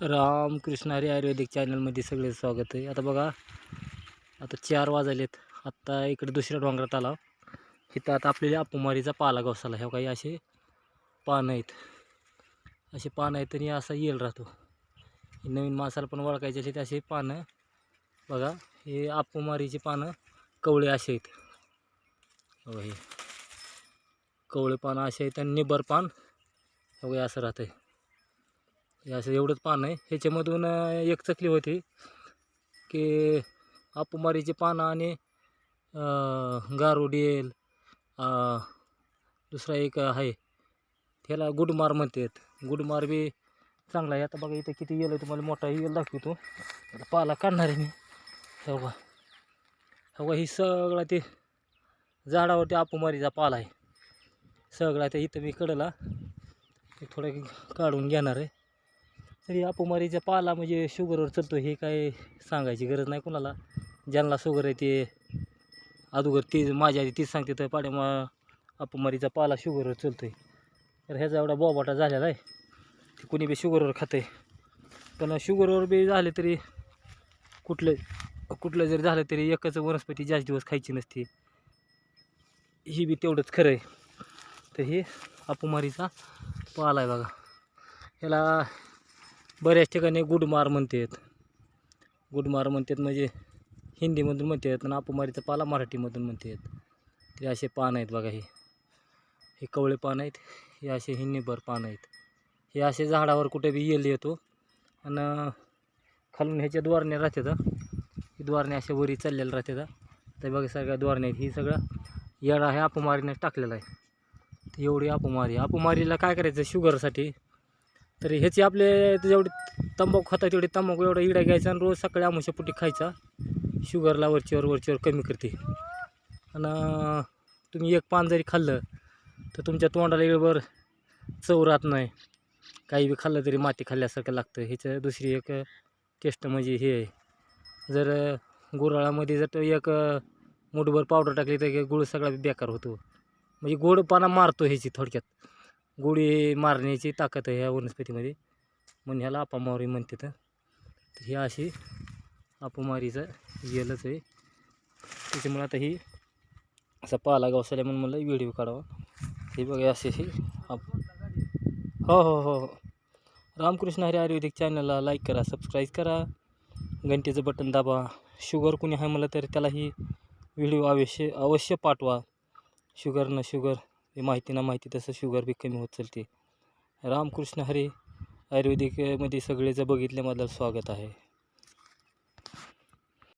रामकृष्ण हरी आयुर्वेदिक चॅनलमध्ये सगळे स्वागत आहे. आता बघा आता चार वाजलेत. आत्ता इकडे दुसऱ्या डोंगरात आला. इथं आता आपल्याला अपुमारीचा पाला गवसाला ह्या काही असे पानं आहेत. असे पानं आहेत आणि असा येल राहतो. हे नवीन माणसाला पण ओळखायचे असे ते असे पानं. बघा हे अपुमारीचे पानं कवळे असे आहेत. हे कवळे पानं असे आहेत आणि निबर पान हे असं राहतं आहे हे असं एवढंच पान आहे. ह्याच्यामधून एक चकली होती की अपुमारीची पानं आणि गारुडेल दुसरा एक आहे. त्याला गुडमार म्हणतात. गुडमार बी चांगला आहे. आता बघा इथं किती येल आहे तुम्हाला. मोठा येल दाखवतो. आता पाला काढणार आहे मी. हे बघा. ही सगळा ते झाडावरती अपुमारीचा पाला आहे. सगळा ते इथं मी कडला थोडं काढून घेणार आहे. तरी अपमारीचा पाला म्हणजे शुगरवर चालतो हे काय सांगायची गरज नाही कुणाला. ज्यांना शुगर आहे ते अगोदर ती माझ्या आधी तीच सांगते तर पाड्या मा पाला शुगरवर चालतो आहे तर ह्याचा एवढा बोबाटा झालेला आहे. ते कुणी बी शुगरवर खातं आहे पण शुगरवर बी झाले तरी कुठलं कुठलं जरी झालं तरी एकच वनस्पती जास्त दिवस खायची नसते. ही बी तेवढंच खरं आहे. तर हे अपमारीचा पाला आहे बघा. ह्याला बऱ्याच ठिकाणी गुडमार म्हणतात. गुडमार म्हणतात म्हणजे हिंदीमधून म्हणतात आणि अपमारीचा पाला मराठीमधून म्हणतात. ते असे पान आहेत बघा हे. हे कवळे पान आहेत हे असे हिन्नीभर पान आहेत. हे असे झाडावर कुठे बी येल येतो आणि खालून ह्याच्या द्वारण्या राहतात ही. द्वारण्या अशा वरी चाललेल्या राहतात तर बघा सगळ्या द्वारण्या आहेत. ही सगळं येडा हे अपमारीने टाकलेला आहे. एवढी अपमारी अपमारीला काय करायचं? शुगरसाठी तर ह्याची आपले जेवढी तंबाखू खाता तेवढे तंबाखू एवढा इडा घ्यायचा आणि रोज सकाळी आमुष्यापोटी खायचा. शुगरला वरचीवर वरचीवर कमी करते. आणि तुम्ही एक पान जरी खाल्लं तर तुमच्या तोंडाला वेळभर चव राहत नाही. काही बी खाल्लं तरी माती खाल्ल्यासारखं लागतं. ह्याचं दुसरी एक टेस्ट म्हणजे हे आहे. जर गुराळामध्ये जर तो एक मुठभर पावडर टाकली तर गुळ सगळा बेकार होतो. म्हणजे गोडपणा मारतो ह्याची थोडक्यात. गोळी मारण्याची ताकद आहे ह्या वनस्पतीमध्ये. म्हणून ह्याला अपामारी म्हणते तर ही अशी अपामारीचं येलच आहे. त्याच्यामुळे आता ही असा पाला गावसाल्या म्हणून मला व्हिडिओ काढावा. हे बघा असे हे आप हो हो हो हो. रामकृष्ण हरी आयुर्वेदिक चॅनलला लाईक करा सबस्क्राईब करा. घंटेचं बटन दाबा. शुगर कुणी आहे मला तर त्याला ही व्हिडिओ अवश्य अवश्य पाठवा. शुगर न शुगर. हे माहिती ना माहिती तसं शुगर बी कमी होत चालते. रामकृष्ण हरी आयुर्वेदिकमध्ये सगळेचं बघितल्याबद्दल स्वागत आहे.